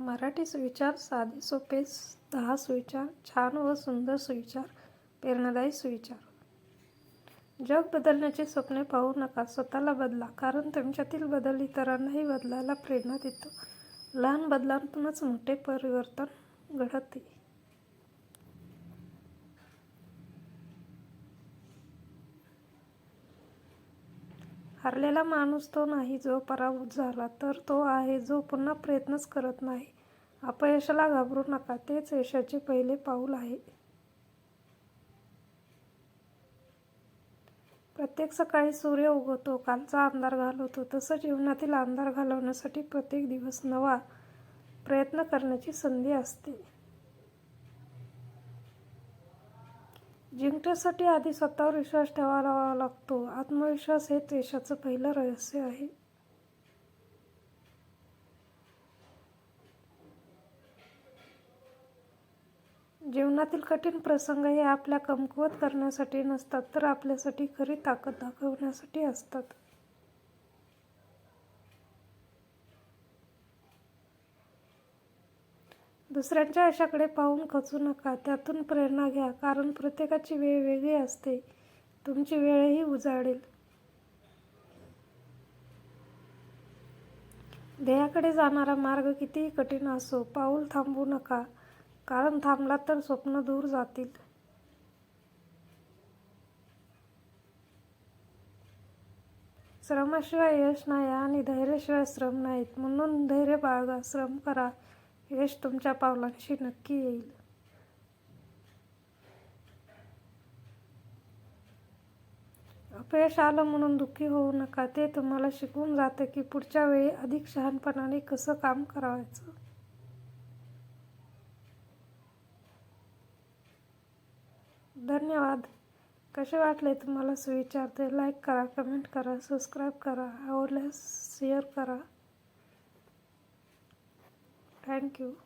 मराठी सुविचार साधे सोपे दहा सुविचार छान व सुंदर सुविचार प्रेरणादायी सुविचार. जग बदलण्याचे स्वप्ने पाहू नका स्वतःला बदला कारण तुमच्यातील बदल इतरांनाही बदलायला प्रेरणा देतो. लहान बदलांतूनच मोठे परिवर्तन घडते. हरलेला माणूस तो नाही जो पराभूत झाला तर तो आहे जो पुन्हा प्रयत्नच करत नाही. अपयशाला घाबरू नका तेच यशाचे पहिले पाऊल आहे. प्रत्येक सकाळी सूर्य उगवतो कालचा अंधार घालवतो तसं जीवनातील अंधार घालवण्यासाठी प्रत्येक दिवस नवा प्रयत्न करण्याची संधी असते. जिंकण्यासाठी आधी स्वतःवर विश्वास ठेवावा लागतो. आत्मविश्वास हेच यशाचं पहिलं रहस्य आहे. जीवनातील कठीण प्रसंग हे आपल्या कमकुवत करण्यासाठी नसतात तर आपल्यासाठी खरी ताकद दाखवण्यासाठी असतात. दुसऱ्यांच्या यशाकडे पाहून खचू नका. त्यातून प्रेरणा घ्या. कारण प्रत्येकाची वेळ वेगळी असते. तुमची वेळही उजाडेल. ध्येयाकडे जाणारा मार्ग कितीही कठीण असो पाऊल थांबवू नका. कारण थांबला तर स्वप्न दूर जातील. श्रमाशिवाय यश नाही आणि धैर्याशिवाय श्रम नाहीत. म्हणून धैर्य बाळगा. श्रम करा. यश तुमच्या पावलांशी नक्की येईल. अपयश आलं म्हणून दुःखी होऊ नका. ते तुम्हाला शिकवून जाते की पुढच्या वेळी अधिक शहाणपणाने कसं काम करायचं धन्यवाद. कसे वाटले तुम्हाला सुविचार? ते लाईक करा कमेंट करा सबस्क्राईब करा आवडल्यास शेअर करा. thank you.